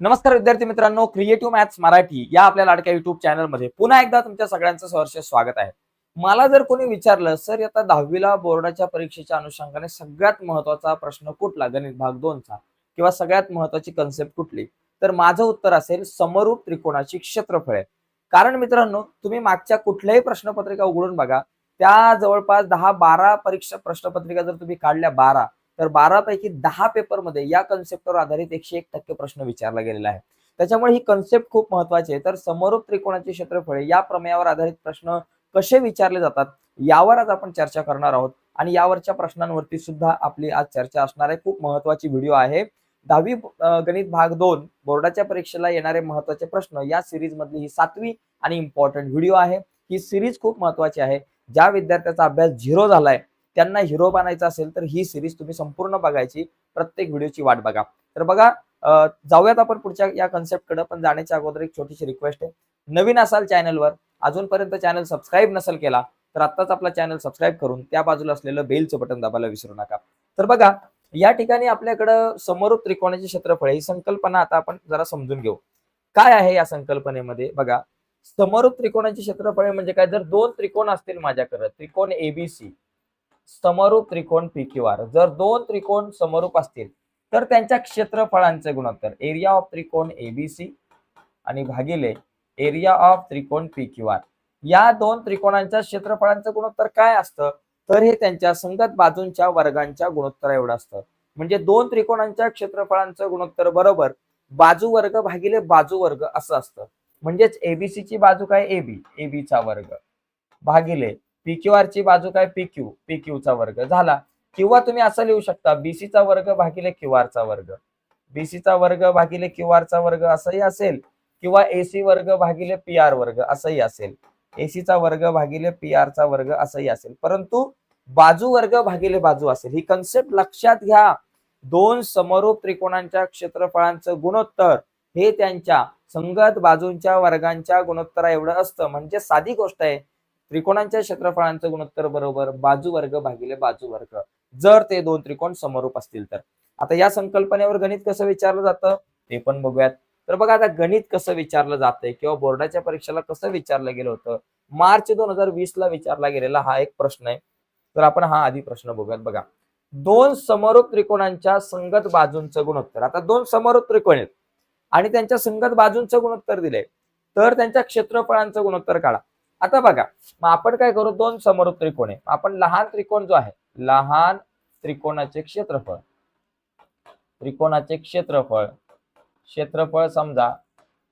नमस्कार विद्यार्थी मित्रांनो क्रिएटिव्ह मॅथ्स मराठी या आपल्या लाडक्या युट्यूब चॅनलमध्ये पुन्हा एकदा तुमच्या सगळ्यांचं सहर्ष स्वागत आहे. मला जर कोणी विचारलं सर आता दहावीला बोर्डाच्या परीक्षेच्या अनुषंगाने सगळ्यात महत्त्वाचा प्रश्न कुठला? गणित भाग दोनचा किंवा सगळ्यात महत्वाची कन्सेप्ट कुठली? तर माझं उत्तर असेल समरूप त्रिकोणाची क्षेत्रफळे. कारण मित्रांनो तुम्ही मागच्या कुठल्याही प्रश्नपत्रिका उघडून बघा त्या जवळपास दहा बारा परीक्षा प्रश्नपत्रिका जर तुम्ही काढल्या बारा तर बारापैकी दहा पेपरमध्ये या कन्सेप्टवर आधारित एकशे एक टक्के प्रश्न विचारला गेलेला आहे. त्याच्यामुळे ही कन्सेप्ट खूप महत्वाची आहे. तर समरूप त्रिकोणाची क्षेत्रफळे या प्रमेयावर आधारित प्रश्न कसे विचारले जातात यावर आज आपण चर्चा करणार आहोत. आणि यावरच्या प्रश्नांवरती सुद्धा आपली आज चर्चा असणार आहे. खूप महत्वाची व्हिडिओ आहे. दहावी गणित भाग दोन बोर्डाच्या परीक्षेला येणारे महत्त्वाचे प्रश्न या सिरीज मधली ही सातवी आणि इम्पॉर्टंट व्हिडिओ आहे. ही सिरीज खूप महत्वाची आहे. ज्या विद्यार्थ्याचा अभ्यास झिरो झालाय त्यांना हिरो बनायचं असेल तर ही सिरीज तुम्ही संपूर्ण बघायची प्रत्येक व्हिडिओची वाट बघा. तर बघा जाऊयात आपण पुढच्या या कन्सेप्टकडे पण जाण्याच्या अगोदर एक छोटीशी रिक्वेस्ट आहे. नवीन असाल चॅनलवर अजूनपर्यंत चॅनल सबस्क्राईब नसेल केला तर आत्ताच आपला चॅनल सबस्क्राईब करून त्या बाजूला असलेलं बेलचं बटन दाबायला विसरू नका. तर बघा या ठिकाणी आपल्याकडं समरूप त्रिकोणाचे क्षेत्रफळ ही संकल्पना आता आपण जरा समजून घेऊ. काय आहे या संकल्पनेमध्ये? बघा समरूप त्रिकोणाची क्षेत्रफळे म्हणजे काय? जर दोन त्रिकोण असतील माझ्याकडे त्रिकोण एबीसी समरूप त्रिकोण पी क्यू आर जर दोन त्रिकोण समरूप असतील तर त्यांच्या क्षेत्रफळांचे गुणोत्तर. एरिया ऑफ त्रिकोण एबीसी आणि भागिले एरिया ऑफ त्रिकोण पी क्यू आर या दोन त्रिकोणांच्या क्षेत्रफळांचं गुणोत्तर काय असतं? तर हे त्यांच्या संगत बाजूंच्या वर्गांच्या गुणोत्तरा एवढं असतं. म्हणजे दोन त्रिकोणांच्या क्षेत्रफळांचं गुणोत्तर बरोबर बाजू वर्ग भागिले बाजू वर्ग असं असतं. म्हणजेच एबीसी ची बाजू काय? एबी एबीचा वर्ग. भागिले पी क्यू आर ची बाजू काय? पी क्यू चा वर्ग. झाला. किंवा तुम्ही असं लिहू शकता बीसी चा वर्ग भागिले क्यू आर चा वर्ग. बीसी चा वर्ग भागिले क्यू आर चा वर्ग असंही असेल. किंवा एसी वर्ग भागिले पी आर वर्ग असंही असेल. एसी चा वर्ग भागिले पी आर चा वर्ग असंही असेल. परंतु बाजू वर्ग भागिले बाजू असेल. ही कन्सेप्ट लक्षात घ्या. दोन समरूप त्रिकोणांच्या क्षेत्रफळांचं गुणोत्तर हे त्यांच्या संगत बाजूंच्या वर्गांच्या गुणोत्तरा एवढं असतं. म्हणजे साधी गोष्ट आहे. त्रिकोणांच्या क्षेत्रफळांचं गुणोत्तर बरोबर बाजू वर्ग भागिले बाजू वर्ग. जर ते दोन त्रिकोण समरूप असतील तर. आता या संकल्पनेवर गणित कसं विचारलं जातं? ते पण बघूयात. तर बघा आता गणित कसं विचारलं जातंय किंवा बोर्डाच्या परीक्षेला कसं विचारलं गेलं होतं? मार्च दोन हजार वीस ला विचारला गेलेला हा एक प्रश्न आहे. तर आपण हा आधी प्रश्न बघूयात बघा. दोन समरूप त्रिकोणांच्या संगत बाजूंचं गुणोत्तर. आता दोन समरूप त्रिकोण आहेत. आणि त्यांच्या संगत बाजूंचं गुणोत्तर दिले तर त्यांच्या क्षेत्रफळांचं गुणोत्तर काढा. आता बघा मग आपण काय करू? दोन समोर त्रिकोण. आहे आपण लहान त्रिकोण जो आहे लहान त्रिकोणाचे क्षेत्रफळ. त्रिकोणाचे क्षेत्रफळ क्षेत्रफळ समजा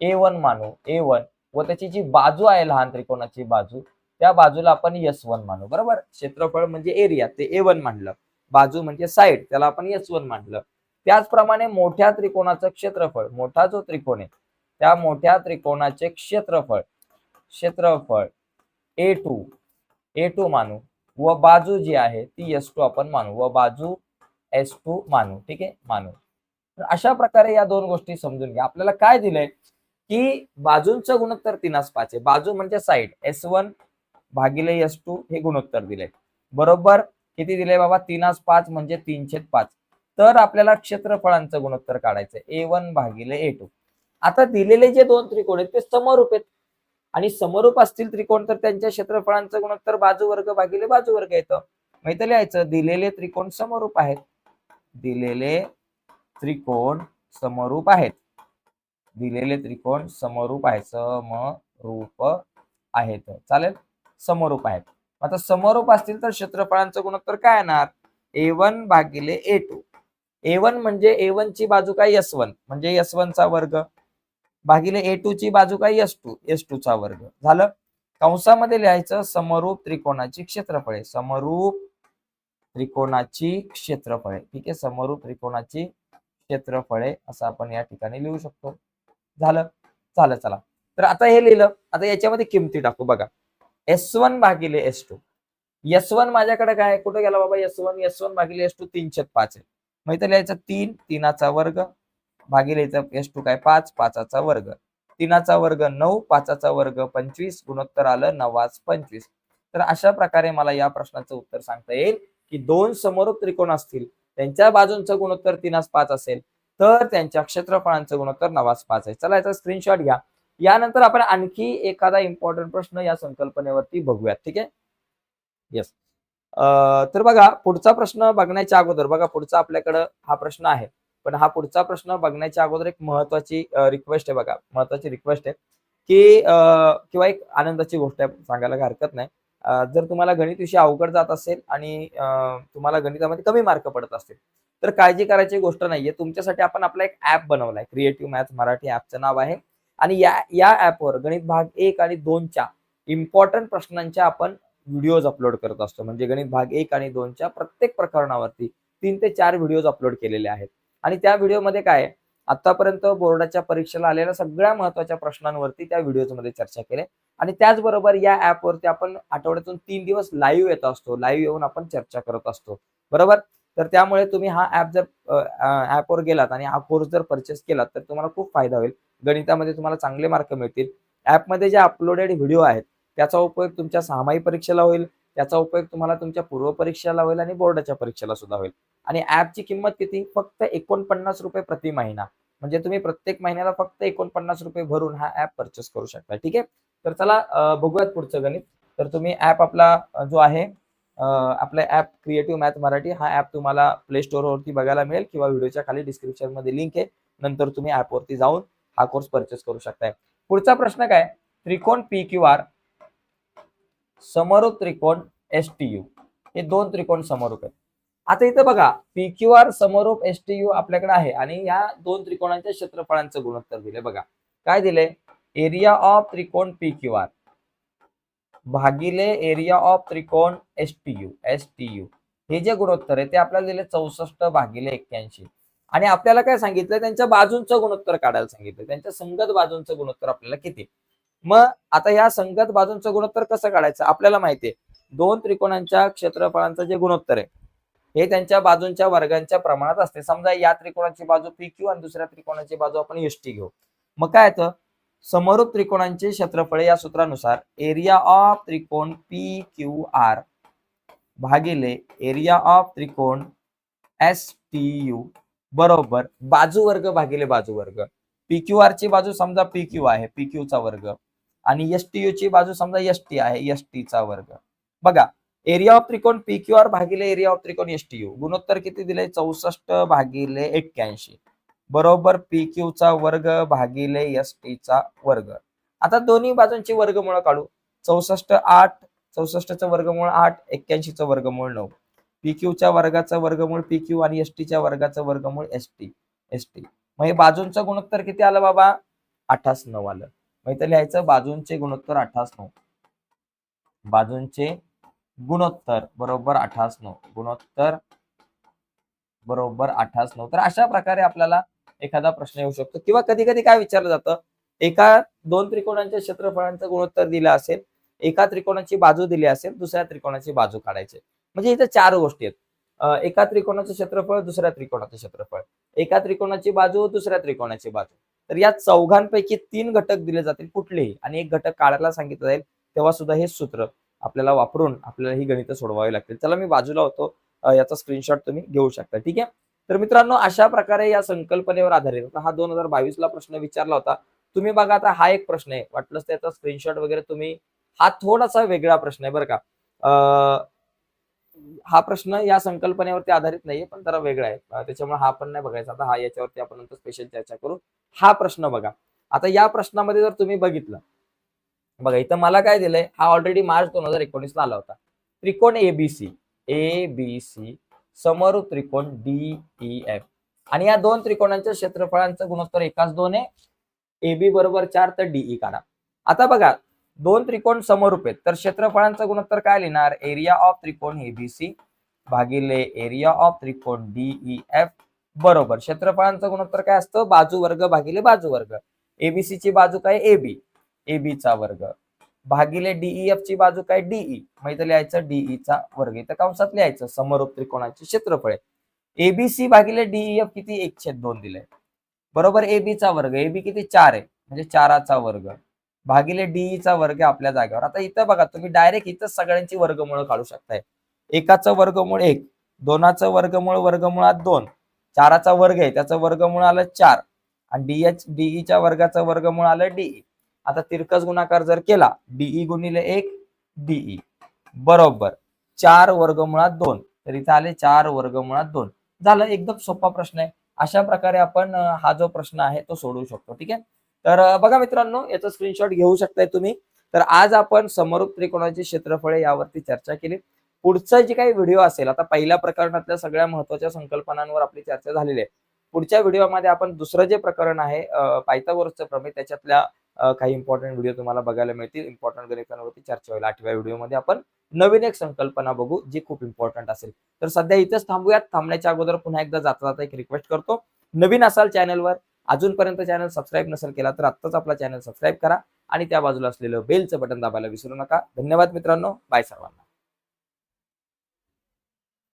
ए वन मानू ए वन व त्याची जी बाजू आहे लहान त्रिकोणाची बाजू त्या बाजूला आपण एस वन मानू बरोबर? क्षेत्रफळ म्हणजे एरिया ते ए वन मानलं बाजू म्हणजे साईड त्याला आपण एस वन मानलं त्याचप्रमाणे मोठ्या त्रिकोणाचं क्षेत्रफळ मोठा जो त्रिकोण आहे त्या मोठ्या त्रिकोणाचे क्षेत्रफळ क्षेत्रफळ ए टू ए टू मानू. व बाजू जी आहे ती एस टू आपण मानू. व बाजू एस टू मानू. ठीक आहे? मानू. तर अशा प्रकारे या दोन गोष्टी समजून घ्या. आपल्याला काय दिलंय? की बाजूंचं गुणोत्तर तीनास पाच आहे. बाजू म्हणजे साईड. एस वन भागिले एस टू हे गुणोत्तर दिले बरोबर? किती दिले बाबा? तीनास पाच म्हणजे तीनशे पाच. तर आपल्याला क्षेत्रफळांचं गुणोत्तर काढायचं ए वन भागिले ए टू आता दिलेले जे दोन त्रिकोण आहेत ते समरूप आहेत. आणि समरूप असतील त्रिकोण तर त्यांच्या क्षेत्रफळांचं गुणोत्तर बाजू वर्ग भागिले बाजू वर्ग येतं. माहिती लिहायचं? दिलेले त्रिकोण समरूप आहेत. दिलेले त्रिकोण समरूप आहेत. दिलेले त्रिकोण समरूप आहे समरूप आहेत. चालेल? समरूप आहेत. आता समरूप असतील तर क्षेत्रफळांचं गुणोत्तर काय येणार? ए वन भागिले ए टू. ए वन म्हणजे ए वन ची बाजू काय? S one. म्हणजे यस वन चा वर्ग. भागिले ए टू ची बाजू काय? एस टू एस टू चा वर्ग. झालं? कंसामध्ये लिहायचं समरूप त्रिकोणाची क्षेत्रफळे. समरूप त्रिकोणाची क्षेत्रफळे. ठीक आहे? समरूप त्रिकोणाची क्षेत्रफळे असं आपण या ठिकाणी लिहू शकतो. झालं? झालं चला. तर आता हे लिहिलं. आता याच्यामध्ये किमती टाकू बघा. एस वन भागिले एस टू. एस वन माझ्याकडे काय? कुठे गेला बाबा? एस वन एस वन भागिले एस टू तीनशे पाच आहे. मग इथं लिहायचं तीन तीनाचा वर्ग. भागिलेचा एस टू काय? पाच पाचाचा वर्ग. तीनाचा वर्ग नऊ पाचाचा वर्ग पंचवीस गुणोत्तर आलं नवाज पंचवीस. तर अशा प्रकारे मला या प्रश्नाचं उत्तर सांगता येईल की दोन समोर त्रिकोण असतील त्यांच्या बाजूंचं गुणोत्तर तीनास पाच असेल तर त्यांच्या क्षेत्रफळांचं गुणोत्तर नवास पाच आहे. चला याचा स्क्रीनशॉट घ्या. यानंतर आपण आणखी एखादा इम्पॉर्टंट प्रश्न या संकल्पनेवरती बघूयात ठीक आहे? येस तर बघा पुढचा प्रश्न बघण्याच्या अगोदर बघा पुढचा आपल्याकडं हा प्रश्न आहे. पण हा पुढचा प्रश्न बघण्याच्या अगोदर एक महत्वाची रिक्वेस्ट आहे बघा. महत्वाची रिक्वेस्ट आहे. की किंवा एक आनंदाची गोष्ट आहे सांगायला हरकत नाही. जर तुम्हाला गणित विषय अवघड जात असेल आणि तुम्हाला गणितामध्ये कमी मार्क पडत असतील तर काळजी करायची गोष्ट नाहीये. तुमच्यासाठी आपण आपला एक ऍप बनवलाय. क्रिएटिव्ह मॅथ मराठी ऍपचं नाव आहे. आणि या या ऍपवर गणित भाग एक आणि दोनच्या इम्पॉर्टंट प्रश्नांच्या आपण व्हिडिओज अपलोड करत असतो. म्हणजे गणित भाग एक आणि दोनच्या प्रत्येक प्रकरणावरती तीन ते चार व्हिडिओज अपलोड केलेले आहेत. आणि त्या व्हिडिओमध्ये काय आहे? आतापर्यंत बोर्डाच्या परीक्षेला आलेल्या सगळ्या महत्त्वाच्या प्रश्नांवरती त्या व्हिडिओमध्ये चर्चा केली आणि त्याचबरोबर या ऍपवरती आपण आठवड्यातून तीन दिवस लाईव्ह येत असतो. लाईव्ह येऊन आपण चर्चा करत असतो. बरोबर? तर त्यामुळे तुम्ही हा ऍप जर ऍपवर गेलात आणि हा कोर्स जर परचेस केलात तर तुम्हाला खूप फायदा होईल. गणितामध्ये तुम्हाला चांगले मार्क मिळतील. ऍपमध्ये जे अपलोडेड व्हिडिओ आहेत त्याचा उपयोग तुमच्या सहामाही परीक्षेला होईल. त्याचा उपयोग तुम्हाला तुमच्या पूर्व परीक्षेला होईल आणि बोर्डाच्या परीक्षेला सुद्धा होईल. आणि ऍपची किंमत किती? फक्त एकोणपन्नास रुपये प्रति महिना. म्हणजे तुम्ही प्रत्येक महिन्याला फक्त एकोणपन्नास रुपये भरून हा ऍप परचेस करू शकता. ठीक आहे? तर चला बघूयात पुढचं गणित. तर तुम्ही ऍप आपला जो आहे आपला ऍप क्रिएटिव्ह मॅथ मराठी हा ऍप तुम्हाला प्ले वरती बघायला मिळेल किंवा व्हिडिओच्या खाली डिस्क्रिप्शनमध्ये लिंक आहे. नंतर तुम्ही ऍप वरती जाऊन हा कोर्स परचेस करू शकताय. पुढचा प्रश्न काय? त्रिकोण पी क्यू आर समरूप त्रिकोण एस टी यू हे दोन त्रिकोण समरूप आहेत. आता इथं बघा पी क्यू आर समरूप एस टी यू आपल्याकडे आहे आणि या दोन त्रिकोणांच्या क्षेत्रफळांचं गुणोत्तर दिले बघा काय दिले एरिया ऑफ त्रिकोण पी क्यू आर भागिले एरिया ऑफ त्रिकोण S T U S T U हे जे गुणोत्तर आहे ते आपल्याला दिले चौसष्ट भागिले एक्क्याऐंशी. आणि आपल्याला काय सांगितलं त्यांच्या बाजूंचं गुणोत्तर काढायला सांगितलं त्यांच्या संगत बाजूंचं गुणोत्तर आपल्याला किती? मग आता या संगत बाजूंचं गुणोत्तर कसं काढायचं? आपल्याला माहितीये दोन त्रिकोणांच्या क्षेत्रफळांचं जे गुणोत्तर आहे हे त्यांच्या बाजूंच्या वर्गांच्या प्रमाणात असते. समजा या त्रिकोणाची बाजू पी क्यू आणि दुसऱ्या त्रिकोणाची बाजू आपण एस घेऊ. मग काय येतं? समरूप त्रिकोणांचे क्षेत्रफळ या सूत्रानुसार एरिया ऑफ त्रिकोण पी क्यू आर भागिले एरिया ऑफ त्रिकोण एस टी यू बरोबर बाजू वर्ग भागिले बाजू वर्ग पी क्यू आर ची बाजू समजा पी क्यू आहे पी क्यू चा वर्ग. आणि एस टी ची बाजू समजा एस टी आहे एस चा वर्ग. बघा एरिया ऑफ त्रिकोण पी क्यू आर भागिले एरिया ऑफ त्रिकोण एस टी यू गुणोत्तर किती दिले चौसष्ट भागिले एक्क्याऐंशी. बरोबर पी क्यू चा वर्ग भागिले एस चा वर्ग. आता दोन्ही बाजूंची वर्गमूळ काढू. चौसष्ट आठ चौसष्टचं वर्गमूळ आठ एक्क्याऐंशीचं वर्गमूळ नऊ. पी च्या वर्गाचं वर्गमूळ पी क्यू आणि एस टीच्या वर्गाचं वर्गमूळ एस टी एस टी मग हे बाजूंचं गुणोत्तर किती आलं बाबा? अठास नऊ आलं. म्हणजे इथं लिहायचं बाजूंचे गुणोत्तर अठ्ठास नऊ बाजूंचे गुणोत्तर बरोबर अठ्ठास नऊ गुणोत्तर बरोबर अठ्ठास नऊ तर अशा प्रकारे आपल्याला एखादा प्रश्न येऊ शकतो. किंवा कधी कधी काय विचारलं जातं? एका दोन त्रिकोणांच्या क्षेत्रफळांचं गुणोत्तर दिलं असेल एका त्रिकोणाची बाजू दिली असेल दुसऱ्या त्रिकोणाची बाजू काढायची. म्हणजे इथं चार गोष्टी आहेत. एका त्रिकोणाचं क्षेत्रफळ दुसऱ्या त्रिकोणाचं क्षेत्रफळ. एका त्रिकोणाची बाजू दुसऱ्या त्रिकोणाची बाजू. तर या चौघांपैकी तीन घटक दिले जातील कुठलेही. आणि एक घटक काढायला सांगितलं जाईल तेव्हा सुद्धा हे सूत्र आपल्याला वापरून आपल्याला ही गणितं सोडवावी लागतील. चला मी बाजूला होतो. याचा स्क्रीनशॉट तुम्ही घेऊ शकता. ठीक आहे? तर मित्रांनो अशा प्रकारे या संकल्पनेवर आधारित आता हा दोन हजार बावीस ला प्रश्न विचारला होता. तुम्ही बघा आता हा एक प्रश्न आहे. वाटलंच त्याचा स्क्रीनशॉट वगैरे तुम्ही हा थोडासा वेगळा प्रश्न आहे बरं का. अं, हा प्रश्न या संकल्पनेवरती आधारित नाहीये पण जरा वेगळा आहे. त्याच्यामुळे हा पण नाही बघायचा. आता हा याच्यावरती आपण नंतर स्पेशल चर्चा करू. हा प्रश्न बघा. आता या प्रश्नामध्ये जर तुम्ही बघितलं बघा इथं मला काय दिलंय? हा ऑलरेडी मार्च दोन हजार एकोणीस ला आला होता. त्रिकोण एबीसी ए बी सी समोर त्रिकोण डी ई एफ आणि या दोन त्रिकोणांच्या क्षेत्रफळांचं गुणोत्तर एकाच दोन आहे. एबी बरोबर चार तर डीई काढा. आता बघा दोन त्रिकोण समरूप आहेत. तर क्षेत्रफळांचं गुणोत्तर काय लिहिणार? एरिया ऑफ त्रिकोण एबीसी भागिले एरिया ऑफ त्रिकोण डीई एफ बरोबर. क्षेत्रफळांचं गुणोत्तर काय असतं? बाजू वर्ग भागिले बाजू वर्ग. एबीसी ची बाजू काय? एबी एबी चा वर्ग. भागिले डीईएफ ची बाजू काय? डीई मग इथं लिहायचं डीई चा वर्ग. इथं कंसात लिहायचं समरूप त्रिकोणाचे क्षेत्रफळ एबीसी भागिले डीईएफ किती? एकशे दोन दिले बरोबर एबी चा वर्ग. एबी किती? चार आहे. म्हणजे चाराचा वर्ग. भागिले डी चा वर्ग आपल्या जागेवर. आता इथं बघा तुम्ही डायरेक्ट इथं सगळ्यांची वर्गमूळ काढू शकताय. एकाचं वर्गमूळ एक दोनाचं वर्गमूळ वर्गमुळात दोन चाराचा वर्ग आहे त्याचं वर्गमूळ आलं चार आणि डीएच डीईच्या वर्गाचं वर्गमूळ आलं डीई आता तिरकस गुणाकार जर केला डीई गुणिले एक डीई बरोबर चार वर्गमुळात दोन तर इथे आले चार वर्गमुळात दोन. झालं एकदम सोपा प्रश्न आहे. अशा प्रकारे आपण हा जो प्रश्न आहे तो सोडवू शकतो ठीक आहे? तर बघा मित्रांनो याचा स्क्रीनशॉट घेऊ शकताय तुम्ही. तर आज आपण समरूप त्रिकोणाची क्षेत्रफळे यावरती चर्चा केली. पुढचा जे काही व्हिडिओ असेल आता पहिल्या प्रकरणातल्या सगळ्या महत्त्वाच्या संकल्पनांवर आपली चर्चा झालेली आहे. पुढच्या व्हिडिओमध्ये आपण दुसरं जे प्रकरण आहे पायथागोरसचं प्रमेय त्याच्यातल्या काही इम्पॉर्टंट व्हिडिओ तुम्हाला बघायला मिळतील. इम्पॉर्टंट गणितांवरती चर्चा होईल. आठव्या व्हिडिओमध्ये आपण नवीन एक संकल्पना बघू जी खूप इम्पॉर्टंट असेल. तर सध्या इथेच थांबूयात. थांबण्याच्या अगोदर पुन्हा एकदा जाता जाता एक रिक्वेस्ट करतो. नवीन असाल चॅनलवर अजूनपर्यंत चॅनल सबस्क्राईब नसेल केला तर आत्ताच आपला चॅनल सबस्क्राईब करा आणि त्या बाजूला असलेलं बेलचं बटन दाबायला विसरू नका. धन्यवाद मित्रांनो. बाय सर्वांना.